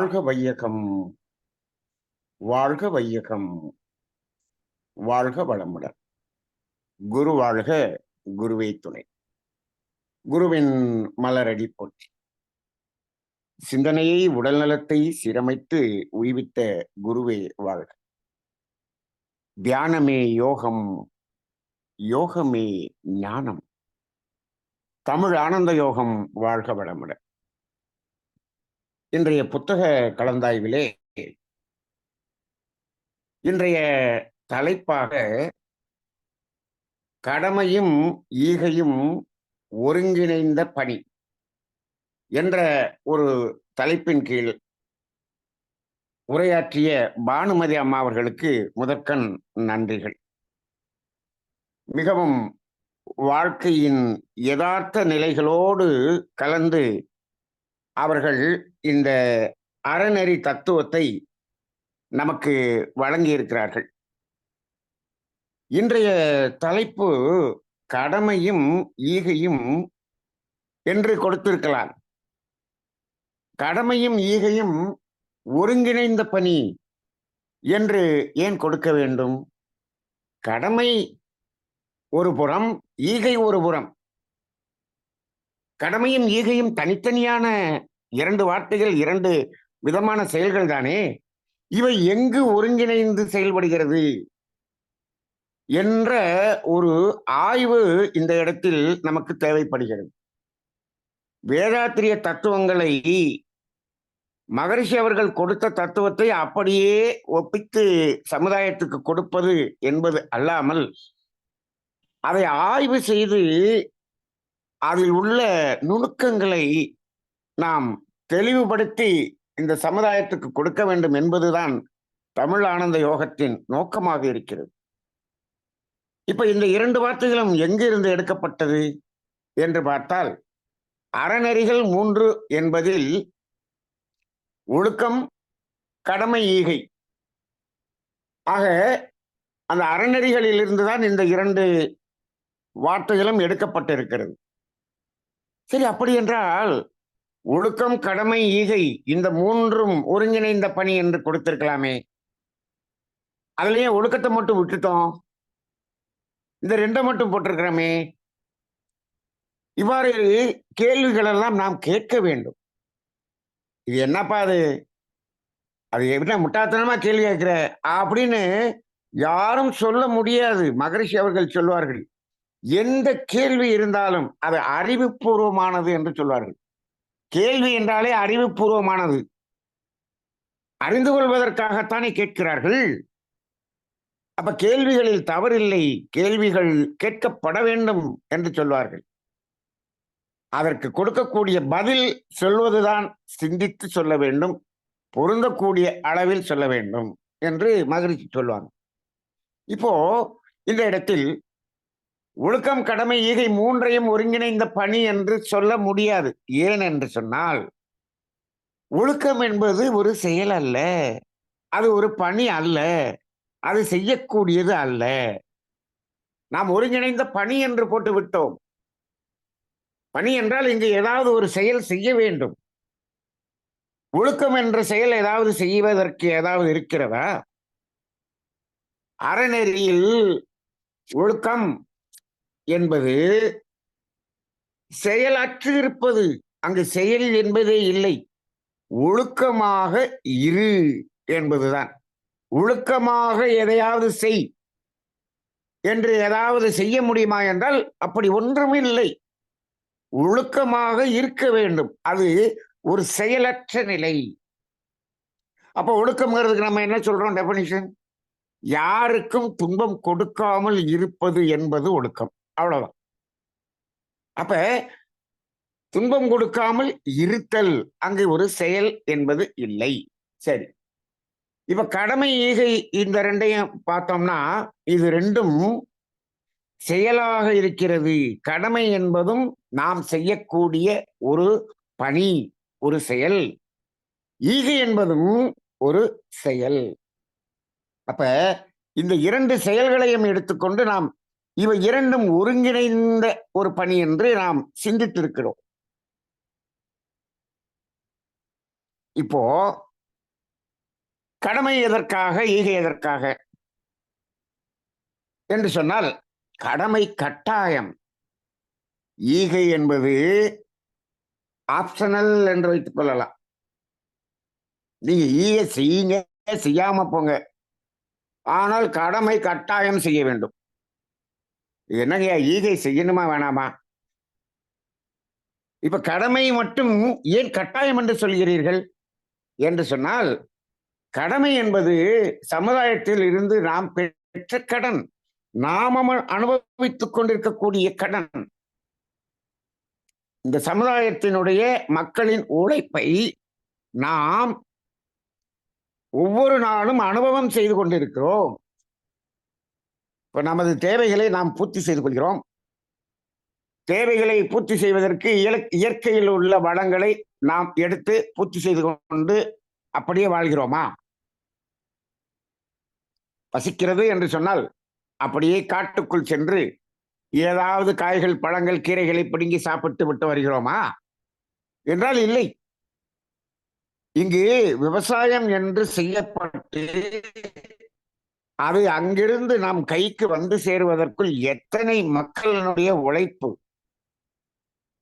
வாழ்க வையகம் வாழ்க வையகம் வாழ்க வளமுடன். குரு வாழ்க குருவே துணை. குருவின் மலரடி போற்றி. சிந்தனையை உடல் நலத்தை சீரமைத்து உய்வித்த குருவே வாழ்க. தியானமே யோகம் யோகமே ஞானம். தமிழ் ஆனந்த யோகம் வாழ்க வளமுடன். இன்றைய புத்தக கலந்தாய்விலே இன்றைய தலைப்பாக கடமையும் ஈகையும் ஒருங்கிணைந்த பணி என்ற ஒரு தலைப்பின் கீழ் உரையாற்றிய பானுமதி அம்மா அவர்களுக்கு முதற்கண் நன்றிகள். மிகவும் வாழ்க்கையின் யதார்த்த நிலைகளோடு கலந்து அவர்கள் இந்த அறநெறி தத்துவத்தை நமக்கு வழங்கியிருக்கிறார்கள். இன்றைய தலைப்பு கடமையும் ஈகையும் என்று கொடுத்திருக்கலாம். கடமையும் ஈகையும் ஒருங்கிணைந்த பணி என்று ஏன் கொடுக்க வேண்டும்? கடமை ஒரு புறம் ஈகை ஒரு புறம். கடமையும் ஈகையும் தனித்தனியான இரண்டு வார்த்தைகள் இரண்டு விதமான செயல்கள் தானே? இவை எங்கு ஒருங்கிணைந்து செயல்படுகிறது? என்ற ஒரு ஆய்வு இந்த இடத்தில் நமக்கு தேவைப்படுகிறது. வேதாத்திரிய தத்துவங்களை மகரிஷி அவர்கள் கொடுத்த தத்துவத்தை அப்படியே ஒப்பித்து சமுதாயத்துக்கு கொடுப்பது என்பது அல்லாமல் அதை ஆய்வு செய்து அதில் உள்ள நுணுக்கங்களை நாம் தெளிவுபடுத்தி இந்த சமுதாயத்துக்கு கொடுக்க வேண்டும் என்பதுதான் தமிழ் ஆனந்த யோகத்தின் நோக்கமாக இருக்கிறது. இப்ப இந்த இரண்டு வார்த்தைகளும் எங்கிருந்து எடுக்கப்பட்டது என்று பார்த்தால் அறநெறிகள் மூன்று என்பதில் ஒழுக்கம் கடமை ஈகை. ஆக அந்த அறநெறிகளில் இருந்துதான் இந்த இரண்டு வார்த்தைகளும் எடுக்கப்பட்டிருக்கிறது. சரி அப்படி என்றால் ஒழுக்கம் கடமை ஈகை இந்த மூன்றும் ஒருங்கிணைந்த பணி என்று கொடுத்திருக்கலாமே. அதுலயே ஒழுக்கத்தை மட்டும் விட்டுட்டோம்? இந்த ரெண்டை மட்டும் போட்டிருக்கிறோமே. இவ்வாறு கேள்விகள் எல்லாம் நாம் கேட்க வேண்டும். இது என்னப்பா அது? அது என்ன முட்டாத்தனமா கேள்வி கேட்கிற? அப்படின்னு யாரும் சொல்ல முடியாது. மகரிஷி அவர்கள் சொல்வார்கள். எந்த கேள்வி இருந்தாலும் அது அறிவுபூர்வமானது என்று சொல்வார்கள். கேள்வி என்றாலே அறிவுபூர்வமானது. அறிந்து கொள்வதற்காகத்தானே கேட்கிறார்கள். அப்ப கேள்விகளில் தவறில்லை. கேள்விகள் கேட்கப்பட வேண்டும் என்று சொல்வார்கள். அதற்கு கொடுக்கக்கூடிய பதில் சொல்வதுதான் சிந்தித்து சொல்ல வேண்டும். பொருந்தக்கூடிய அளவில் சொல்ல வேண்டும் என்று மகிழ்ச்சி சொல்லுவாங்க இப்போ இந்த இடத்தில் ஒழுக்கம் கடமை ஈகை மூன்றையும் ஒருங்கிணைந்த பணி என்று சொல்ல முடியாது. ஏன் என்று சொன்னால் ஒழுக்கம் என்பது ஒரு செயல் அல்ல. அது ஒரு பணி அல்ல. அது செய்யக்கூடியது அல்ல. நாம் ஒருங்கிணைந்த பணி என்று போட்டு விட்டோம். பணி என்றால் இங்கு ஏதாவது ஒரு செயல் செய்ய வேண்டும். ஒழுக்கம் என்ற செயல் ஏதாவது செய்வதற்கு ஏதாவது இருக்கிறதா? அறநெறியில் ஒழுக்கம் என்பது செயலற்று இருப்பது. அங்கு செயல் என்பதே இல்லை. ஒழுக்கமாக இரு என்பதுதான். ஒழுக்கமாக எதையாவது செய் என்று ஏதாவது செய்ய முடியுமா என்றால் அப்படி ஒன்றும் இல்லை. ஒழுக்கமாக இருக்க வேண்டும். அது ஒரு செயலற்ற நிலை. அப்போ ஒழுக்கம்ங்கிறதுக்கு நம்ம என்ன சொல்றோம் டெபனிஷன் யாருக்கும் துன்பம் கொடுக்காமல் இருப்பது என்பது ஒழுக்கம். அவ்வளவுதான். அப்ப துன்பம் கொடுக்காமல் இருத்தல் அங்கு ஒரு செயல் என்பது இல்லை. சரி. இப்ப கடமை ஈகை இந்த ரெண்டையும் பார்த்தோம்னா இது ரெண்டும் செயலாக இருக்கிறது. கடமை என்பதும் நாம் செய்யக்கூடிய ஒரு பணி ஒரு செயல். ஈகை என்பதும் ஒரு செயல். அப்ப இந்த இரண்டு செயல்களையும் எடுத்துக்கொண்டு நாம் இவை இரண்டும் ஒருங்கிணைந்த ஒரு பணி என்று நாம் சிந்தித்திருக்கிறோம். இப்போ கடமை எதற்காக ஈகை எதற்காக? என்று சொன்னால் கடமை கட்டாயம். ஈகை என்பது ஆப்ஷனல் என்று வைத்துக் கொள்ளலாம். நீங்க ஈகை செய்யுங்க செய்யாம போங்க. ஆனால் கடமை கட்டாயம் செய்ய வேண்டும். என்னங்கய்யா ஈகை செய்யணுமா வேணாமா? இப்ப கடமை மட்டும் ஏன் கட்டாயம் என்று சொல்கிறீர்கள்? என்று சொன்னால் கடமை என்பது சமுதாயத்தில் இருந்து நாம் பெற்ற கடன். நாம் அனுபவித்துக் கொண்டிருக்கக்கூடிய கடன். இந்த சமுதாயத்தினுடைய மக்களின் உழைப்பை நாம் ஒவ்வொரு நாளும் அனுபவம் செய்து கொண்டிருக்கிறோம். இப்ப நமது தேவைகளை நாம் பூர்த்தி செய்து கொள்கிறோம். தேவைகளை பூர்த்தி செய்வதற்கு இயல- இயற்கையில் உள்ள வளங்களை நாம் எடுத்து பூர்த்தி செய்து கொண்டு அப்படியே வாழ்கிறோமா? பசிக்கிறது என்று சொன்னால் அப்படியே காட்டுக்குள் சென்று ஏதாவது காய்கள் பழங்கள் கீரைகளை பிடுங்கி சாப்பிட்டு விட்டு வருகிறோமா? என்றால் இல்லை. இங்கு விவசாயம் என்று செய்யப்பட்டு அது அங்கிருந்து நம் கைக்கு வந்து சேருவதற்குள் எத்தனை மக்களினுடைய உழைப்பு?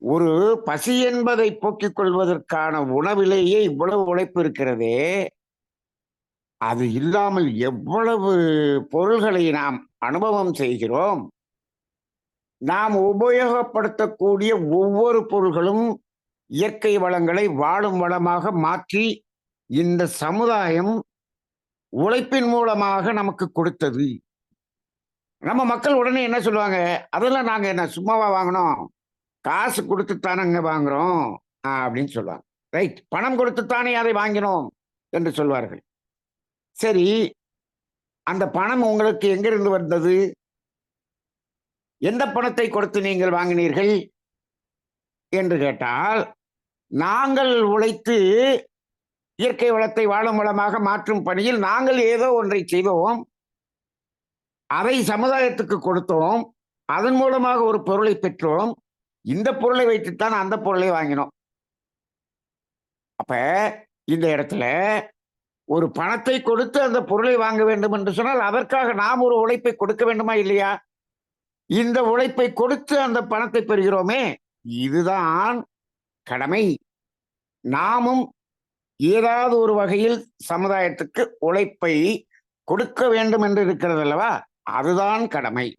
ஒரு பசி என்பதை போக்கிக் கொள்வதற்கான உணவிலேயே இவ்வளவு உழைப்பு இருக்கிறதே. அது இல்லாமல் எவ்வளவு பொருள்களை நாம் அனுபவம் செய்கிறோம். நாம் உபயோகப்படுத்தக்கூடிய ஒவ்வொரு பொருள்களும் இயற்கை வளங்களை வாழும் வளமாக மாற்றி இந்த சமுதாயம் உழைப்பின் மூலமாக நமக்கு கொடுத்தது. நம்ம மக்கள் உடனே என்ன சொல்லுவாங்க? அதெல்லாம் நாங்க என்ன சும்மாவா வாங்கினோம்? காசு கொடுத்து தானங்க வாங்குறோம் அப்படின்னு சொல்லுவாங்க. ரைட். பணம் கொடுத்து தானே அதை வாங்கினோம். என்று சொல்வார்கள். சரி. அந்த பணம் உங்களுக்கு எங்கிருந்து வந்தது? எந்த பணத்தை கொடுத்து நீங்கள் வாங்கினீர்கள்? என்று கேட்டால் நாங்கள் உழைத்து இயற்கை வளத்தை வாழும் வளமாக மாற்றும் பணியில் நாங்கள் ஏதோ ஒன்றை செய்தோம் அதை சமுதாயத்துக்கு கொடுத்தோம். அதன் மூலமாக ஒரு பொருளை பெற்றோம். இந்த பொருளை வைத்துத்தான் அந்த பொருளை வாங்கினோம். அப்ப இந்த இடத்துல ஒரு பணத்தை கொடுத்து அந்த பொருளை வாங்க வேண்டும் என்று சொன்னால் அதற்காக நாம் ஒரு உழைப்பை கொடுக்க வேண்டுமா இல்லையா? இந்த உழைப்பை கொடுத்து அந்த பணத்தை பெறுகிறோமே. இதுதான் கடமை. நாமும் ஏதாவது ஒரு வகையில் சமுதாயத்துக்கு உழைப்பை கொடுக்க வேண்டும் என்று இருக்கிறது அல்லவா? அதுதான் கடமை.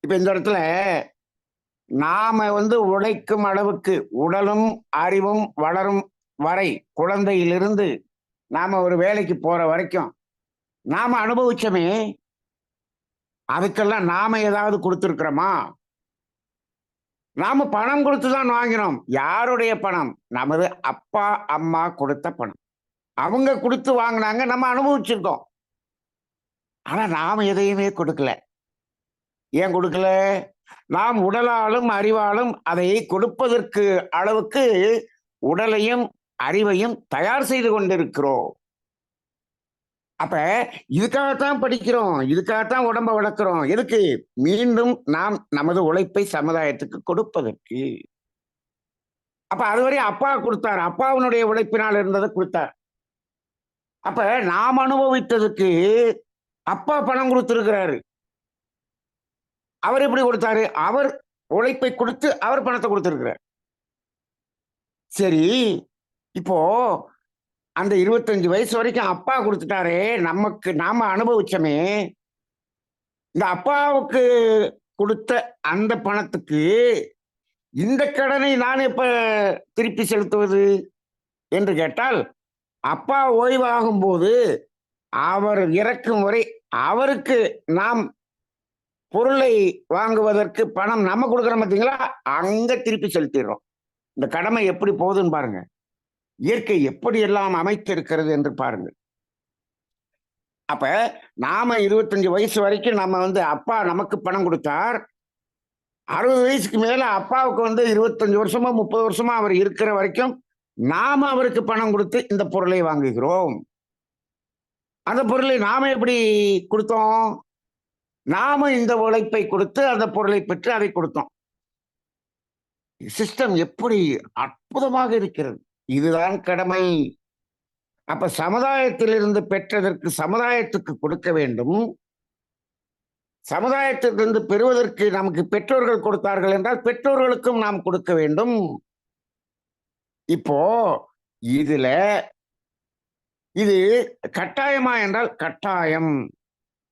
இப்ப இந்த இடத்துல நாம வந்து உழைக்கும் அளவுக்கு உடலும் அறிவும் வளரும் வரை குழந்தையிலிருந்து நாம ஒரு வேலைக்கு போற வரைக்கும் நாம அனுபவிச்சோமே அதுக்கெல்லாம் நாம ஏதாவது கொடுத்துருக்கிறோமா? நாம பணம் கொடுத்து தான் வாங்கினோம். யாருடைய பணம்? நமது அப்பா அம்மா கொடுத்த பணம். அவங்க கொடுத்து வாங்கினாங்க நம்ம அனுபவிச்சிருக்கோம். ஆனா நாம் எதையுமே கொடுக்கல. ஏன் கொடுக்கல? நாம் உடலாலும் அறிவாலும் அதை கொடுப்பதற்கு அளவுக்கு உடலையும் அறிவையும் தயார் செய்து கொண்டிருக்கிறோம். அப்ப இதுக்காகத்தான் படிக்கிறோம் இதுக்காகத்தான் உடம்ப வளர்க்கிறோம். எதுக்கு? மீண்டும் நாம் நமது உழைப்பை சமுதாயத்துக்கு கொடுப்பதற்கு. அப்ப அதுவரை அப்பா கொடுத்தார். அப்பாவினுடைய உழைப்பினால் இருந்ததை கொடுத்தார். அப்ப நாம் அனுபவித்ததுக்கு அப்பா பணம் கொடுத்திருக்கிறாரு. அவர் எப்படி கொடுத்தாரு? அவர் உழைப்பை கொடுத்து அவர் பணத்தை கொடுத்திருக்கிறார். சரி இப்போ அந்த இருபத்தஞ்சு வயசு வரைக்கும் அப்பா கொடுத்துட்டாரே நமக்கு நாம அனுபவிச்சோமே. இந்த அப்பாவுக்கு கொடுத்த அந்த பணத்துக்கு இந்த கடனை நான் எப்ப திருப்பி செலுத்துவது என்று கேட்டால் அப்பா ஓய்வாகும் போது அவர் இறக்கும் வரை அவருக்கு நாம் பொருளை வாங்குவதற்கு பணம் நம்ம கொடுக்குறோம் பார்த்தீங்களா அங்க திருப்பி செலுத்திடுறோம். இந்த கடமை எப்படி போகுதுன்னு பாருங்க. இயற்கை எப்படியெல்லாம் அமைத்திருக்கிறது என்று பாருங்கள். அப்ப நாம இருபத்தஞ்சு வயசு வரைக்கும் நம்ம வந்து அப்பா நமக்கு பணம் கொடுத்தார். அறுபது வயசுக்கு மேல அப்பாவுக்கு வந்து இருபத்தஞ்சு வருஷமா முப்பது வருஷமா அவர் இருக்கிற வரைக்கும் நாம அவருக்கு பணம் கொடுத்து இந்த பொருளை வாங்குகிறோம். அந்த பொருளை நாம எப்படி கொடுத்தோம்? நாம இந்த உழைப்பை கொடுத்து அந்த பொருளை பெற்று அதை கொடுத்தோம். சிஸ்டம் எப்படி அற்புதமாக இருக்கிறது. இதுதான் கடமை. அப்ப சமுதாயத்திலிருந்து பெற்றதற்கு சமுதாயத்துக்கு கொடுக்க வேண்டும். சமுதாயத்திலிருந்து பெறுவதற்கு நமக்கு பெற்றோர்கள் கொடுத்தார்கள் என்றால் பெற்றோர்களுக்கும் நாம் கொடுக்க வேண்டும். இப்போ இதுல இது கட்டாயமா என்றால் கட்டாயம்.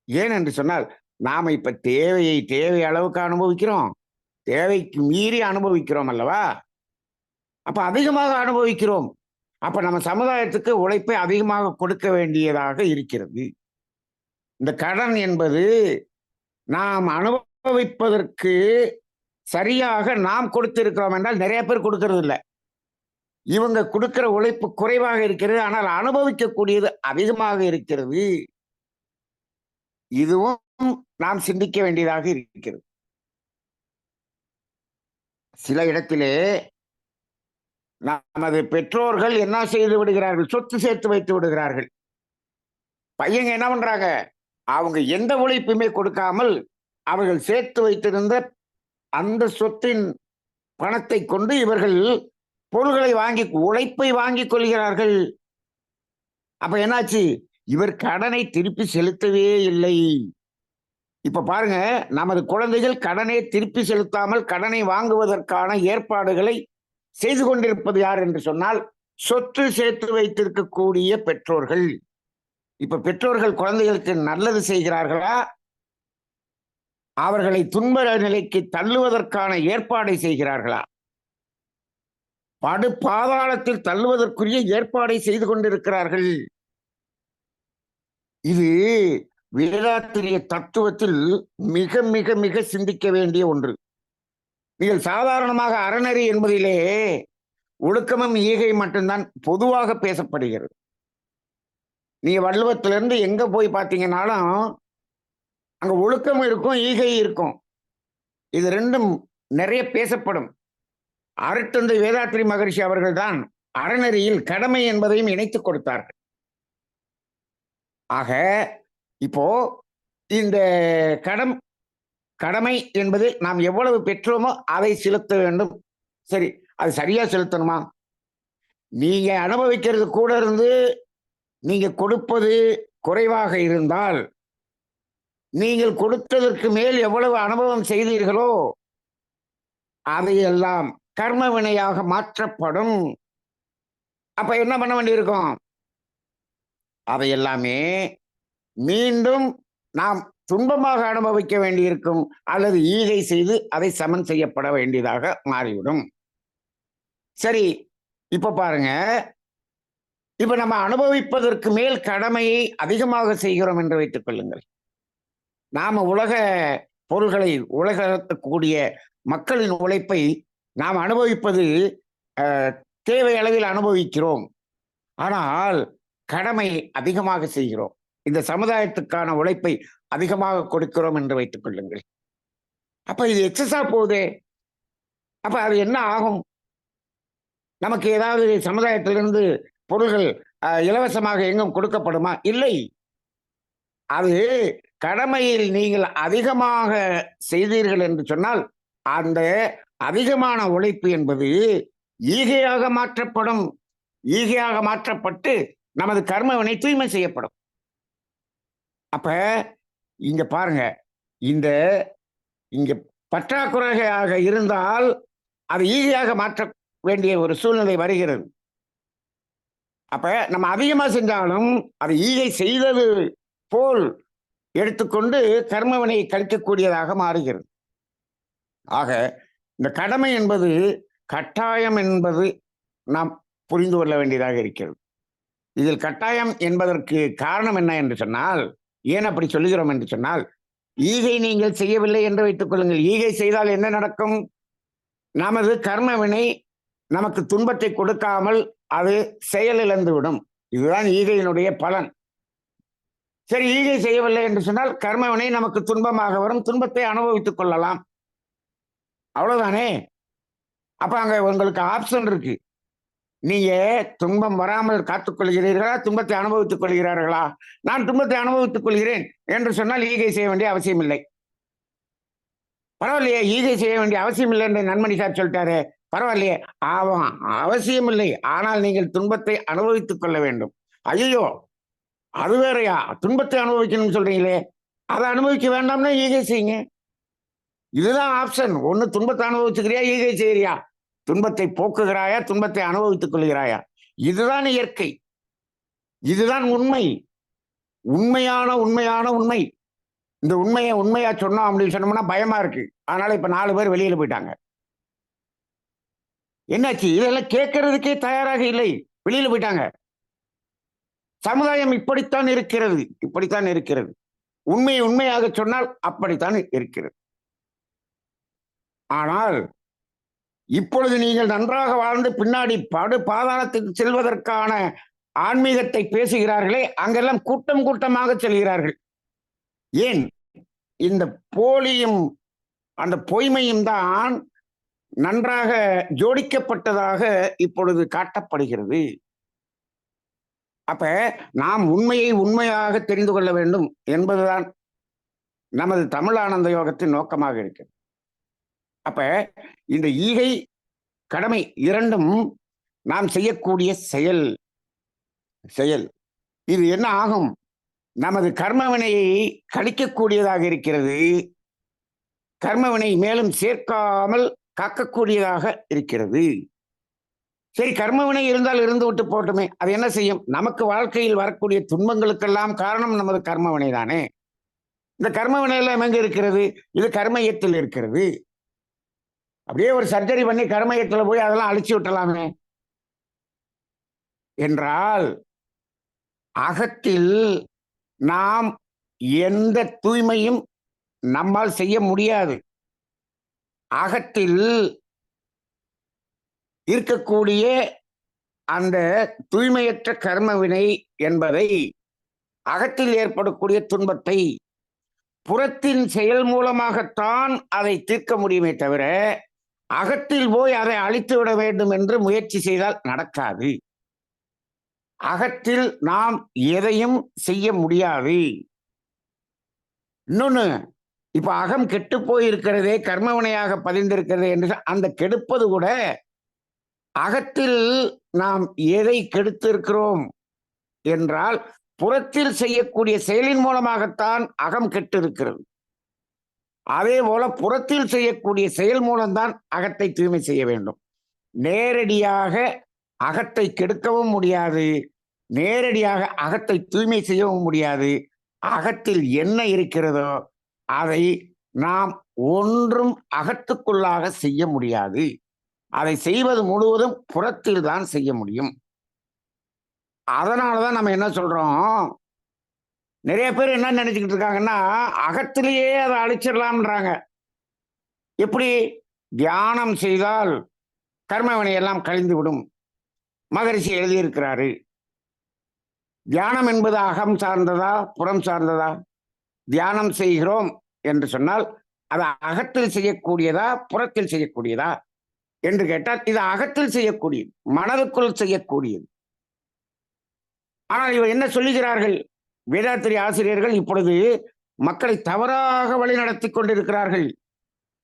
ஏன் என்று சொன்னால் நாம இப்ப தேவையை தேவை அளவுக்கு அனுபவிக்கிறோம். தேவைக்கு மீறி அனுபவிக்கிறோம் அல்லவா? அப்போ அதிகமாக அனுபவிக்கிறோம். அப்போ நம்ம சமுதாயத்துக்கு உழைப்பை அதிகமாக கொடுக்க வேண்டியதாக இருக்கிறது. இந்த கடன் என்பது நாம் அனுபவிப்பதற்கு சரியாக நாம் கொடுத்திருக்கிறோம் என்றால் நிறைய பேர் கொடுக்கறது இல்லை. இவங்க கொடுக்கிற உழைப்பு குறைவாக இருக்கிறது ஆனால் அனுபவிக்கக்கூடியது அதிகமாக இருக்கிறது. இதுவும் நாம் சிந்திக்க வேண்டியதாக இருக்கிறது. சில இடத்திலே நமது பெற்றோர்கள் என்ன செய்து விடுகிறார்கள்? சொத்து சேர்த்து வைத்து விடுகிறார்கள். பையங்க என்ன பண்றாங்க? அவங்க எந்த உழைப்புமே கொடுக்காமல் அவர்கள் சேர்த்து வைத்திருந்த அந்த சொத்தின் பணத்தை கொண்டு இவர்கள் பொருள்களை வாங்கி உழைப்பை வாங்கி கொள்கிறார்கள். அப்ப என்னாச்சு? இவர் கடனை திருப்பி செலுத்தவே இல்லை. இப்ப பாருங்க நமது குழந்தைகள் கடனை திருப்பி செலுத்தாமல் கடனை வாங்குவதற்கான ஏற்பாடுகளை செய்து கொண்டிருப்பது யார் என்று சொன்னால் சொத்து சேர்த்து வைத்திருக்கக்கூடிய பெற்றோர்கள். இப்ப பெற்றோர்கள் குழந்தைகளுக்கு நல்லது செய்கிறார்களா? அவர்களை துன்ப நிலைக்கு தள்ளுவதற்கான ஏற்பாடை செய்கிறார்களா? படு பாதாளத்தில் தள்ளுவதற்குரிய ஏற்பாடை செய்து கொண்டிருக்கிறார்கள். இது வேதாத்திரிய தத்துவத்தில் மிக மிக மிக சிந்திக்க வேண்டிய ஒன்று. நீங்கள் சாதாரணமாக அறநெறி என்பதிலே ஒழுக்கமும் ஈகை மட்டும்தான் பொதுவாக பேசப்படுகிறது. நீங்க வள்ளுவத்திலிருந்து எங்க போய் பார்த்தீங்கன்னாலும் அங்க ஒழுக்கம் இருக்கும் ஈகை இருக்கும். இது ரெண்டும் நிறைய பேசப்படும். அருட்டந்தை வேதாத்திரி மகரிஷி அவர்கள்தான் அறநெறியில் கடமை என்பதையும் இணைத்து கொடுத்தார்கள். ஆக இப்போ இந்த கடம் கடமை என்பது நாம் எவ்வளவு பெற்றோமோ அதை செலுத்த வேண்டும். சரி அது சரியா செலுத்தணுமா? நீங்க அனுபவிக்கிறது கூட இருந்து நீங்க கொடுப்பது குறைவாக இருந்தால் நீங்கள் கொடுத்ததற்கு மேல் எவ்வளவு அனுபவம் செய்தீர்களோ அதையெல்லாம் கர்ம வினையாக மாற்றப்படும். அப்ப என்ன பண்ண வேண்டியிருக்கும்? அவை மீண்டும் நாம் துன்பமாக அனுபவிக்க வேண்டியிருக்கும் அல்லது ஈகை செய்து அதை சமன் செய்யப்பட வேண்டியதாக மாறிவிடும். சரி இப்ப பாருங்க. இப்ப நம்ம அனுபவிப்பதற்கு மேல் கடமையை அதிகமாக செய்கிறோம் என்று வைத்துக் கொள்ளுங்கள். நாம உலக பொருள்களை உலகக்கூடிய மக்களின் உழைப்பை நாம் அனுபவிப்பது தேவை அளவில் அனுபவிக்கிறோம். ஆனால் கடமை அதிகமாக செய்கிறோம். இந்த சமுதாயத்துக்கான உழைப்பை அதிகமாக கொடுக்கிறோம் என்று வைத்துக் கொள்ளுங்கள். அப்ப இது எக்ஸஸா போகுதே. அப்ப அது என்ன ஆகும்? நமக்கு ஏதாவது சமுதாயத்திலிருந்து பொருள்கள் இலவசமாக எங்கும் கொடுக்கப்படுமா? இல்லை. அது கடமையில் நீங்கள் அதிகமாக செய்தீர்கள் என்று சொன்னால் அந்த அதிகமான உழைப்பு என்பது ஈகையாக மாற்றப்படும். ஈகையாக மாற்றப்பட்டு நமது கர்ம வினை தூய்மை செய்யப்படும். அப்ப இங்க பாருங்க இந்த இங்க பற்றாக்குறையாக இருந்தால் அது ஈகையாக மாற்ற வேண்டிய ஒரு சூழ்நிலை வருகிறது. அப்ப நம்ம அதிகமா செஞ்சாலும் அது ஈகை செய்தது போல் எடுத்துக்கொண்டு கர்மவினை கழிக்கக்கூடியதாக மாறுகிறது. ஆக இந்த கடமை என்பது கட்டாயம் என்பது நாம் புரிந்து கொள்ள வேண்டியதாக இருக்கிறது. இதில் கட்டாயம் என்பதற்கு காரணம் என்ன என்று சொன்னால் ஏன் அப்படி சொல்லுகிறோம் என்று சொன்னால் ஈகை நீங்கள் செய்யவில்லை என்று வைத்துக் கொள்ளுங்கள். ஈகை செய்தால் என்ன நடக்கும்? நமது கர்மவினை நமக்கு துன்பத்தை கொடுக்காமல் அது செயலிழந்து விடும். இதுதான் ஈகையினுடைய பலன். சரி ஈகை செய்யவில்லை என்று சொன்னால் கர்மவினை நமக்கு துன்பமாக வரும். துன்பத்தை அனுபவித்துக் கொள்ளலாம். அவ்வளவுதானே? அப்ப அங்க உங்களுக்கு ஆப்ஷன் இருக்கு. நீங்க துன்பம் வராமல் காத்துக்கொள்கிறீர்களா? துன்பத்தை அனுபவித்துக் கொள்கிறார்களா? நான் துன்பத்தை அனுபவித்துக் கொள்கிறேன் என்று சொன்னால் ஈகை செய்ய வேண்டிய அவசியம் இல்லை பரவாயில்லையே ஈகை செய்ய வேண்டிய அவசியம் இல்லை என்று நன்மணி சார் சொல்லிட்டாரு. பரவாயில்லையே ஆவாம் அவசியம் இல்லை ஆனால் நீங்கள் துன்பத்தை அனுபவித்துக் கொள்ள வேண்டும். ஐயோ அது வேறையா? துன்பத்தை அனுபவிக்கணும்னு சொல்றீங்களே. அதை அனுபவிக்க வேண்டாம்னா ஈகை செய்யுங்க. இதுதான் ஆப்ஷன். ஒன்று துன்பத்தை அனுபவிச்சுக்கிறியா ஈகை செய்யறியா? துன்பத்தை போக்குகிறாயா துன்பத்தை அனுபவித்துக் கொள்கிறாயா? இதுதான் இயற்கை. இதுதான் உண்மை. உண்மையான உண்மையான உண்மை. இந்த உண்மையை உண்மையா சொன்னோம் அப்படின்னு சொன்னோம்னா பயமா இருக்கு. அதனால இப்ப நாலு பேர் வெளியில போயிட்டாங்க. என்னாச்சு? இதெல்லாம் கேட்கறதுக்கே தயாராக இல்லை. வெளியில போயிட்டாங்க. சமுதாயம் இப்படித்தான் இருக்கிறது. இப்படித்தான் இருக்கிறது. உண்மையை உண்மையாக சொன்னால் அப்படித்தான் இருக்கிறது. ஆனால் இப்பொழுது நீங்கள் நன்றாக வாழ்ந்து பின்னாடி படு பாதாளத்துக்கு செல்வதற்கான ஆன்மீகத்தை பேசுகிறார்களே அங்கெல்லாம் கூட்டம் கூட்டமாக செல்கிறார்கள். ஏன்? இந்த போலியும் அந்த பொய்மையும் தான் நன்றாக ஜோடிக்கப்பட்டதாக இப்பொழுது காட்டப்படுகிறது. அப்ப நாம் உண்மையை உண்மையாக தெரிந்து கொள்ள வேண்டும் என்பதுதான் நமது தமிழ் ஆனந்த யோகத்தின் நோக்கமாக இருக்கிறது. அப்ப இந்த ஈகை கடமை இரண்டும் நாம் செய்யக்கூடிய செயல் செயல். இது என்ன ஆகும்? நமது கர்மவினையை கழிக்கக்கூடியதாக இருக்கிறது. கர்மவினை மேலும் சேர்க்காமல் காக்கக்கூடியதாக இருக்கிறது. சரி கர்மவினை இருந்தால் இருந்து விட்டு போட்டுமே. அது என்ன செய்யும்? நமக்கு வாழ்க்கையில் வரக்கூடிய துன்பங்களுக்கெல்லாம் காரணம் நமது கர்மவினை தானே இந்த கர்மவினையெல்லாம் எங்க இருக்கிறது? இது கர்மயத்தில் இருக்கிறது. அப்படியே ஒரு சர்ஜரி பண்ணி கர்மயத்துல போய் அதெல்லாம் அழிச்சு விட்டலாமே. என்றால் அகத்தில் நாம் எந்த தூய்மையும் நம்மால் செய்ய முடியாது. அகத்தில் இருக்கக்கூடிய அந்த தூய்மையற்ற கர்மவினை என்பதை அகத்தில் ஏற்படக்கூடிய துன்பத்தை புறத்தின் செயல் மூலமாகத்தான் அதை தீர்க்க முடியுமே தவிர அகத்தில் போய் அதை அழித்து விட வேண்டும் என்று முயற்சி செய்தால் நடக்காது. அகத்தில் நாம் எதையும் செய்ய முடியாது. இன்னொன்னு இப்ப அகம் கெட்டு போயிருக்கிறதே கர்மவினையாக பதிந்திருக்கிறது என்று அந்த கெடுப்பது கூட அகத்தில் நாம் எதை கெடுத்திருக்கிறோம் என்றால் புறத்தில் செய்யக்கூடிய செயலின் மூலமாகத்தான் அகம் கெட்டு இருக்கிறது அதே போல புறத்தில் செய்யக்கூடிய செயல் மூலம்தான் அகத்தை தூய்மை செய்ய வேண்டும். நேரடியாக அகத்தை கெடுக்கவும் முடியாது. நேரடியாக அகத்தை தூய்மை செய்யவும் முடியாது. அகத்தில் என்ன இருக்கிறதோ அதை நாம் ஒன்றும் அகத்துக்குள்ளாக செய்ய முடியாது. அதை செய்வது முழுவதும் புறத்தில் தான் செய்ய முடியும். அதனாலதான் நம்ம என்ன சொல்றோம்? நிறைய பேர் என்ன நினைச்சுக்கிட்டு இருக்காங்கன்னா அகத்திலேயே அதை அழிச்சிடலாம்ன்றாங்க. எப்படி? தியானம் செய்தால் கர்மவினை எல்லாம் கழிந்து விடும் மகரிஷி எழுதியிருக்கிறாரு. தியானம் என்பது அகம் சார்ந்ததா புறம் சார்ந்ததா? தியானம் செய்கிறோம் என்று சொன்னால் அது அகத்தில் செய்யக்கூடியதா புறத்தில் செய்யக்கூடியதா? என்று கேட்டால் இது அகத்தில் செய்யக்கூடியது மனதுக்குள் செய்யக்கூடியது. ஆனால் இவர் என்ன சொல்லுகிறார்கள்? வேதாத்திரி ஆசிரியர்கள் இப்பொழுது மக்களை தவறாக வழிநடத்தி கொண்டிருக்கிறார்கள்.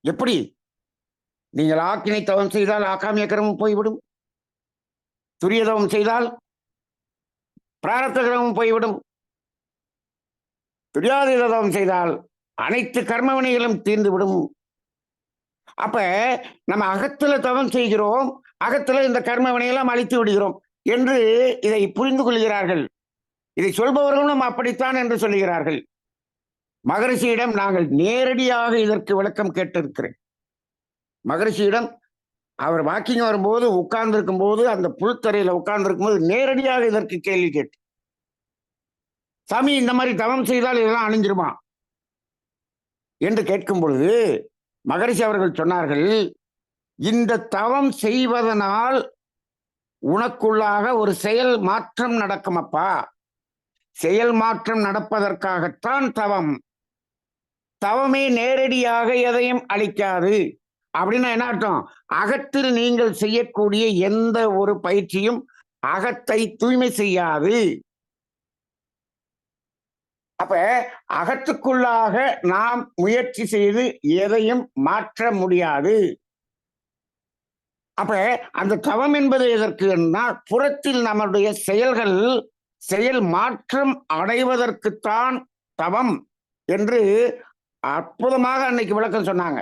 எப்படி? நீங்கள் ஆக்கினை தவம் செய்தால் ஆக்காமிய கர்மம் போய்விடும். துரிய தவம் செய்தால் பிராரத்த போய்விடும். துரியாதீத தவம் செய்தால் அனைத்து கர்மவினைகளும் தீர்ந்துவிடும். அப்ப நம்ம அகத்துல தவம் செய்கிறோம் அகத்துல இந்த கர்மவினையெல்லாம் அழித்து விடுகிறோம் என்று இதை புரிந்து கொள்கிறார்கள். இதை சொல்பவர்களும் அப்படித்தான் என்று சொல்லுகிறார்கள். மகரிஷியிடம் நாங்கள் நேரடியாக இதற்கு விளக்கம் கேட்டிருக்கிறேன். மகரிஷியிடம் அவர் வாக்கிங் வரும்போது உட்கார்ந்திருக்கும் போது அந்த புல்தரையில உட்கார்ந்திருக்கும் போது நேரடியாக இதற்கு கேள்வி கேட்டு சாமி இந்த மாதிரி தவம் செய்தால் இதெல்லாம் அணிஞ்சிருமா என்று கேட்கும் பொழுது மகரிஷி அவர்கள் சொன்னார்கள் இந்த தவம் செய்வதனால் உனக்குள்ளாக ஒரு செயல் மாற்றம் நடக்கும் அப்பா செயல் மாற்றம் நடப்பதற்காகத்தான் தவம். தவமே நேரடியாக எதையும் அளிக்காது. அப்படின்னா என்ன அர்த்தம்? அகத்தில் நீங்கள் செய்யக்கூடிய எந்த ஒரு பயிற்சியும் அகத்தை தூய்மை செய்யாது. அப்ப அகத்துக்குள்ளாக நாம் முயற்சி செய்து எதையும் மாற்ற முடியாது. அப்ப அந்த தவம் என்பது எதற்குன்னா புறத்தில் நம்மளுடைய செயல்கள் செயல் மாற்றம் அடைவதற்குத்தான் தவம் என்று அற்புதமாக அன்னைக்கு விளக்கம் சொன்னாங்க.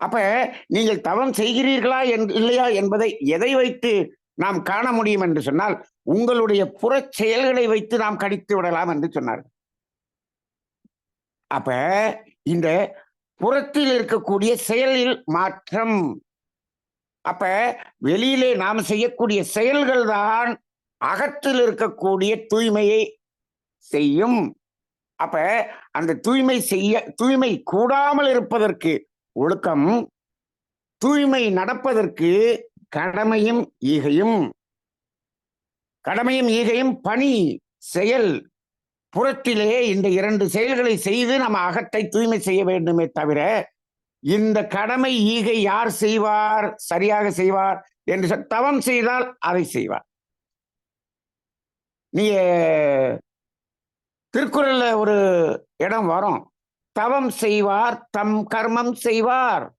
அப்ப நீங்கள் தவம் செய்கிறீர்களா என்- இல்லையா என்பதை எதை வைத்து நாம் காண முடியும் என்று சொன்னால் உங்களுடைய புற செயல்களை வைத்து நாம் கடித்து விடலாம் என்று சொன்னார் அப்ப இந்த புறத்தில் இருக்கக்கூடிய செயலில் மாற்றம். அப்ப வெளியிலே நாம் செய்யக்கூடிய செயல்கள் தான் அகத்தில் இருக்கக்கூடிய தூய்மையை செய்யும். அப்ப அந்த தூய்மை செய்ய தூய்மை கூடாமல் இருப்பதற்கு ஒழுக்கம் தூய்மை நடப்பதற்கு கடமையும் ஈகையும். கடமையும் ஈகையும் பணி செயல் புறத்திலே இந்த இரண்டு செயல்களை செய்து நம்ம அகத்தை தூய்மை செய்ய வேண்டுமே தவிர இந்த கடமை ஈகை யார் செய்வார் சரியாக செய்வார் என்று தவம் செய்தால் அதை செய்வார். நீங்க திருக்குறள்ல ஒரு இடம் வரும். தவம் செய்வார் தம் கர்மம் செய்வார்.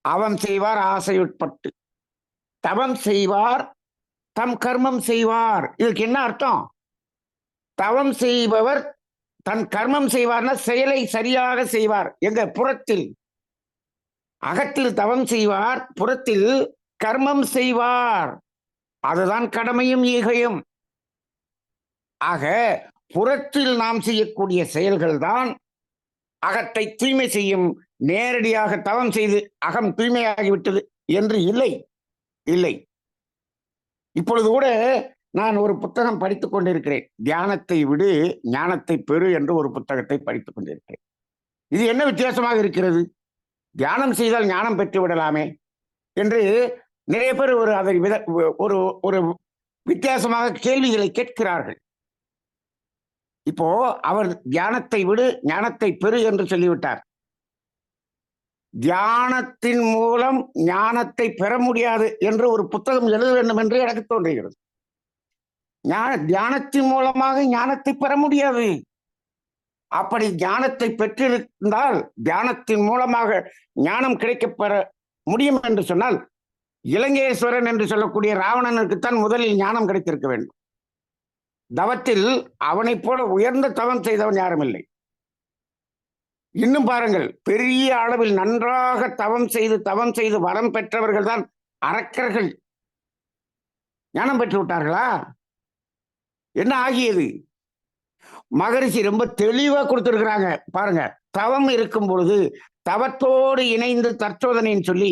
அவம் செய்வார் ஆசையுட்பட்டு. தவம் செய்வார் தம் கர்மம் செய்வார். இதுக்கு என்ன அர்த்தம்? தவம் செய்பவர் தன் கர்மம் செய்வார்னா செயலை சரியாக செய்வார். எங்க? புறத்தில். அகத்தில் தவம் செய்வார் புறத்தில் கர்மம் செய்வார். அதுதான் கடமையும் ஈகையும். ஆக புறத்தில் நாம் செய்யக்கூடிய செயல்கள் தான் அகத்தை தூய்மை செய்யும் நேரடியாக தவம் செய்து அகம் தூய்மையாகிவிட்டது என்று இல்லை இல்லை. இப்பொழுது கூட நான் ஒரு புத்தகம் படித்துக் கொண்டிருக்கிறேன். தியானத்தை விடு ஞானத்தை பெறு என்று ஒரு புத்தகத்தை படித்துக் கொண்டிருக்கிறேன். இது என்ன வித்தியாசமாக இருக்கிறது? தியானம் செய்தால் ஞானம் பெற்று விடலாமே என்று நிறைய பேர் ஒரு அதை வித ஒரு ஒரு வித்தியாசமாக கேள்விகளை கேட்கிறார்கள். இப்போ அவர் தியானத்தை விடு ஞானத்தை பெறு என்று சொல்லிவிட்டார். தியானத்தின் மூலம் ஞானத்தை பெற முடியாது என்று ஒரு புத்தகம் எழுத வேண்டும் என்று எனக்கு தோன்றுகிறது. ஞான தியானத்தின் மூலமாக ஞானத்தை பெற முடியாது. அப்படி ஞானத்தை பெற்றிருந்தால் தியானத்தின் மூலமாக ஞானம் கிடைக்கப் பெற முடியும் என்று சொன்னால் இலங்கேஸ்வரன் என்று சொல்லக்கூடிய ராவணனுக்குத்தான் முதலில் ஞானம் கிடைத்திருக்க வேண்டும். தவத்தில் அவனைப் போல உயர்ந்த தவம் செய்தவன் யாரும் இல்லை இன்னும் பாருங்கள் பெரிய அளவில் நன்றாக தவம் செய்து தவம் செய்து வரம் பெற்றவர்கள் தான் அரக்கர்கள். ஞானம் பெற்று விட்டார்களா? என்ன ஆகியது? மகரிஷி ரொம்ப தெளிவா கொடுத்திருக்கிறாங்க. பாருங்க தவம் இருக்கும் பொழுது தவத்தோடு இணைந்து தற்சோதனைன்னு சொல்லி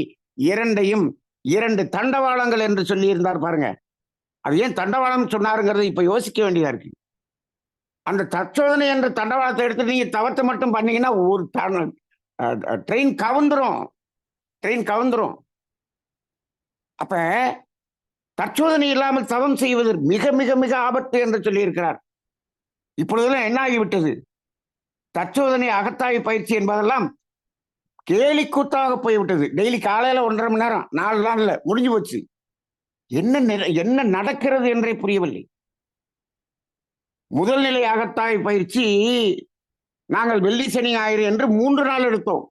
இரண்டையும் இரண்டு தண்டவாளங்கள் என்று சொல்லியிருந்தார் பாருங்க. அது ஏன் தண்டவாளம் சொன்னாருங்கிறது இப்ப யோசிக்க வேண்டியதா இருக்கு. அந்த தற்சோதனை என்ற தண்டவாளத்தை எடுத்து நீங்க தவத்தை மட்டும் பண்ணீங்கன்னா ஒரு ட்ரெயின் கவுந்துரும். ட்ரெயின் கவுந்துரும். அப்ப தற்சோதனை இல்லாமல் தவம் செய்வது மிக மிக மிக ஆபத்து என்று சொல்லியிருக்கிறார். இப்பொழுதெல்லாம் என்ன ஆகிவிட்டது தற்சோதனை அகத்தாய் பயிற்சி என்பதெல்லாம் கேலி கூத்தாக போய்விட்டது. டெய்லி காலையில ஒன்றரை மணி நேரம் நாலு நாள்ல முடிஞ்சு போச்சு. என்ன என்ன நடக்கிறது என்றே புரியவில்லை. முதல் நிலை அகத்தாய் பயிற்சி நாங்கள் வெள்ளி சனி ஆயிரம் என்று மூன்று நாள் எடுத்தோம்.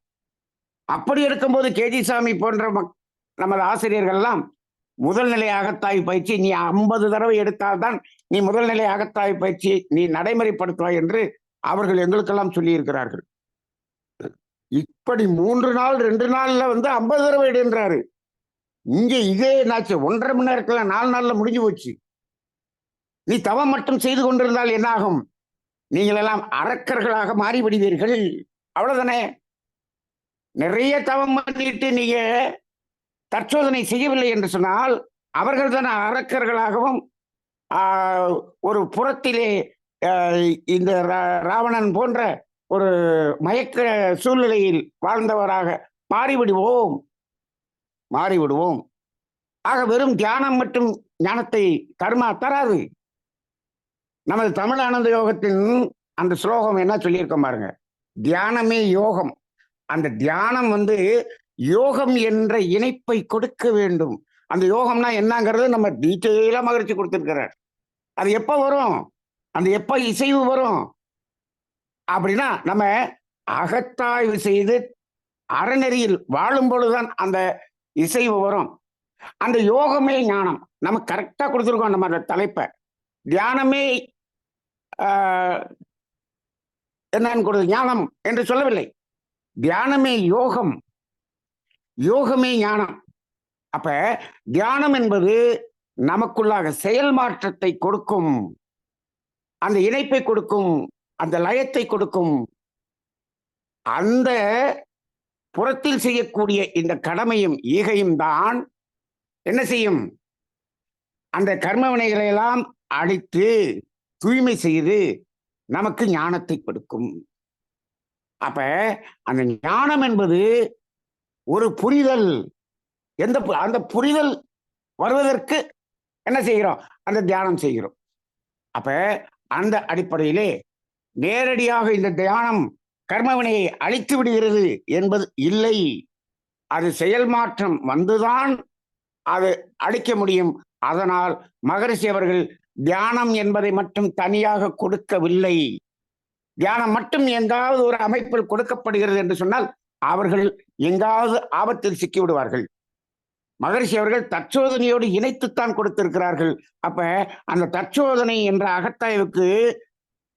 அப்படி எடுக்கும்போது கேஜி சாமி போன்ற மக்- நமது ஆசிரியர்கள் எல்லாம் முதல் நிலை அகத்தாய் பயிற்சி நீ ஐம்பது தடவை எடுத்தால்தான் நீ முதல் நிலை அகத்தாய் பயிற்சி நீ நடைமுறைப்படுத்துவாய் என்று அவர்கள் எங்களுக்கெல்லாம் சொல்லியிருக்கிறார்கள். இப்படி மூன்று நாள் ரெண்டு நாள்ல வந்து ஐம்பது தடவை எடுன்றாரு இங்க இதே என்னாச்சு? ஒன்றரை மணி நேரத்துல நாலு நாள்ல முடிஞ்சு போச்சு. நீ தவம் மட்டும் செய்து கொண்டிருந்தால் என்னாகும்? நீங்களெல்லாம் நீங்கள் எல்லாம் அரக்கர்களாக மாறிவிடுவீர்கள். அவ்வளவுதானே? நிறைய தவம் பண்ணிட்டு நீங்க தற்சோதனை செய்யவில்லை என்று சொன்னால் அவர்கள் தானே அரக்கர்களாகவும் ஒரு புறத்திலே இந்த ரா- ராவணன் போன்ற ஒரு மயக்க சூழ்நிலையில் வாழ்ந்தவராக மாறிவிடுவோம். மாறிவிடுவோம். ஆக வெறும் தியானம் மட்டும் ஞானத்தை தருமா? தராது. நமது தமிழ் ஆனந்த யோகத்தின் அந்த ஸ்லோகம் என்ன சொல்லியிருக்கோம் பாருங்க. தியானமே யோகம். அந்த தியானம் வந்து யோகம் என்ற இணைப்பை கொடுக்க வேண்டும். அந்த யோகம்னா என்னங்கிறது நம்ம டீட்டெயிலாக மகிழ்ச்சி கொடுத்துருக்கிறார். அது எப்போ வரும்? அந்த எப்போ இசைவு வரும்? அப்படின்னா நம்ம அகத்தாய்வு செய்து அறநெறியில் வாழும் பொழுதுதான் அந்த இசைவு வரும். அந்த யோகமே ஞானம். நம்ம கரெக்டாக கொடுத்துருக்கோம் நம்ம அந்த தலைப்பை. தியானமே என்னன்னு கொடுத்து ஞானம் என்று சொல்லவில்லை. தியானமே யோகம். யோகமே ஞானம். அப்ப தியானம் என்பது நமக்குள்ளாக செயல் மாற்றத்தை கொடுக்கும். அந்த இணைப்பை கொடுக்கும். அந்த லயத்தை கொடுக்கும். அந்த புறத்தில் செய்யக்கூடிய இந்த கடமையும் ஈகையும் தான் என்ன செய்யும்? அந்த கர்ம வினைகளை எல்லாம் அழித்து தூய்மை செய்து நமக்கு ஞானத்தை கொடுக்கும். அப்ப அந்த ஞானம் என்பது ஒரு புரிதல். எந்த பு- அந்த புரிதல் வருவதற்கு என்ன செய்கிறோம்? அந்த தியானம் செய்கிறோம். அப்ப அந்த அடிப்படையிலே நேரடியாக இந்த தியானம் கர்மவினையை அழித்து விடுகிறது என்பது இல்லை. அது செயல் மாற்றம் வந்துதான் அது அழிக்க முடியும். அதனால் மகரிஷி அவர்கள் தியானம் என்பதை மட்டும் தனியாக கொடுக்கவில்லை. தியானம் மட்டும் எங்காவது ஒரு அமைப்பில் கொடுக்கப்படுகிறது என்று சொன்னால் அவர்கள் எங்காவது ஆபத்தில் சிக்கி விடுவார்கள் மகரிஷி அவர்கள் தற்சோதனையோடு இணைத்துத்தான் கொடுத்திருக்கிறார்கள். அப்ப அந்த தற்சோதனை என்ற அகத்தாய்வுக்கு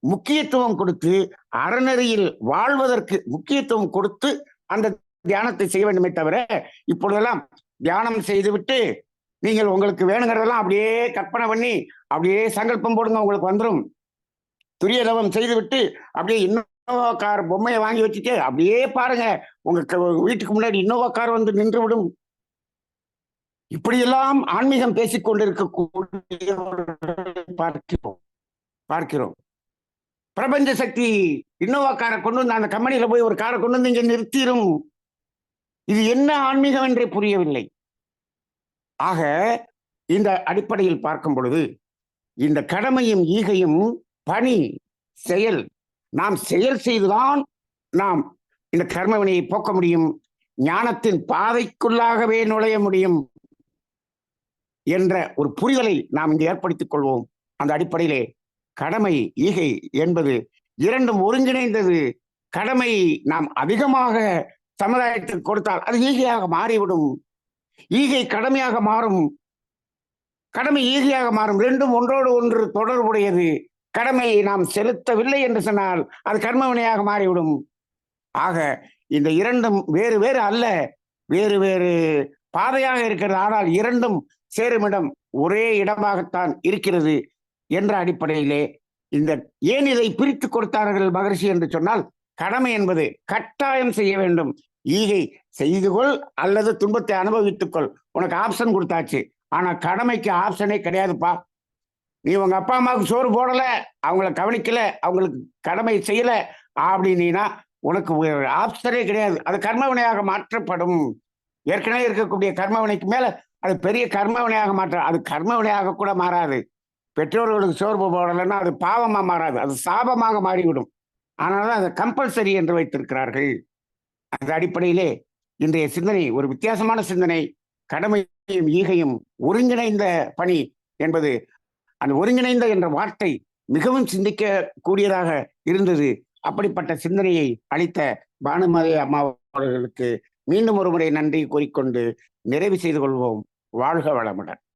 முக்கியத்துவம் கொடுத்து அறநெறியில் வாழ்வதற்கு முக்கியத்துவம் கொடுத்து அந்த தியானத்தை செய்ய வேண்டுமே தவிர இப்பொழுதெல்லாம் தியானம் செய்துவிட்டு நீங்கள் உங்களுக்கு வேணுங்கிறதெல்லாம் அப்படியே கற்பனை பண்ணி அப்படியே சங்கல்பம் போடுங்க உங்களுக்கு வந்துடும் துரியதவம் செய்துவிட்டு அப்படியே இன்னோவா கார் பொம்மையை வாங்கி வச்சுட்டு அப்படியே பாருங்க உங்க வீட்டுக்கு முன்னாடி இன்னோவா கார் வந்து நின்று விடும் இப்படியெல்லாம் ஆன்மீகம் பேசிக் பார்க்கிறோம். பார்க்கிறோம். பிரபஞ்ச சக்தி இன்னோவா காரை கொண்டு வந்து அந்த கம்பெனியில போய் ஒரு காரை கொண்டு வந்து இங்கே நிறுத்திடும் இது என்ன ஆன்மீகம் என்றே புரியவில்லை. ஆக இந்த அடிப்படையில் பார்க்கும் பொழுது இந்த கடமையும் ஈகையும் பணி செயல் நாம் செயல் செய்துதான் நாம் இந்த கர்மவினையை போக்க முடியும். ஞானத்தின் பாதைக்குள்ளாகவே நுழைய முடியும் என்ற ஒரு புரிதலை நாம் இங்கு ஏற்படுத்திக் கொள்வோம். அந்த அடிப்படையிலே கடமை ஈகை என்பது இரண்டும் ஒருங்கிணைந்தது. கடமை நாம் அதிகமாக சமுதாயத்துக்கு கொடுத்தால் அது ஈகையாக மாறிவிடும். ஈகை கடமையாக மாறும். கடமை ஈகையாக மாறும். ரெண்டும் ஒன்றோடு ஒன்று தொடர்புடையது. கடமையை நாம் செலுத்தவில்லை என்று சொன்னால் அது கர்மவினையாக மாறிவிடும். ஆக இந்த இரண்டும் வேறு வேறு அல்ல. வேறு வேறு பாதையாக இருக்கிறது. ஆனால் இரண்டும் சேருமிடம் ஒரே இடமாகத்தான் இருக்கிறது. என்ற அடிப்படையிலே இந்த ஏன் இதை பிரித்து கொடுத்தார்கள் மகரிஷி என்று சொன்னால் கடமை என்பது கட்டாயம் செய்ய வேண்டும். ஈகை செய்து கொள் அல்லது துன்பத்தை அனுபவித்துக்கொள் உனக்கு ஆப்ஷன் கொடுத்தாச்சு. ஆனா கடமைக்கு ஆப்ஷனே கிடையாதுப்பா. நீ உங்க அப்பா அம்மாவுக்கு சோறு போடல அவங்கள கவனிக்கல அவங்களுக்கு கடமை செய்யல அப்படின்னா உனக்கு ஆப்ஷனே கிடையாது. அது கர்மவினையாக மாற்றப்படும். ஏற்கனவே இருக்கக்கூடிய கர்மவினைக்கு மேல அது பெரிய கர்மவினையாக மாற்ற அது கர்மவினையாக கூட மாறாது. பெற்றோர்களுக்கு சோர்வு போடலைன்னா அது பாவமா மாறாது. அது சாபமாக மாறிவிடும். ஆனாலும் அதை கம்பல்சரி என்று வைத்திருக்கிறார்கள். அந்த அடிப்படையிலே இன்றைய சிந்தனை ஒரு வித்தியாசமான சிந்தனை கடமையும் ஈகையும் ஒருங்கிணைந்த பணி என்பது அந்த ஒருங்கிணைந்த என்ற வார்த்தை மிகவும் சிந்திக்க கூடியதாக இருந்தது. அப்படிப்பட்ட சிந்தனையை அளித்த பானுமதி அம்மா அவர்களுக்கு மீண்டும் ஒரு முறை நன்றி கூறிக்கொண்டு நிறைவு செய்து கொள்வோம். வாழ்க வளமுடன்.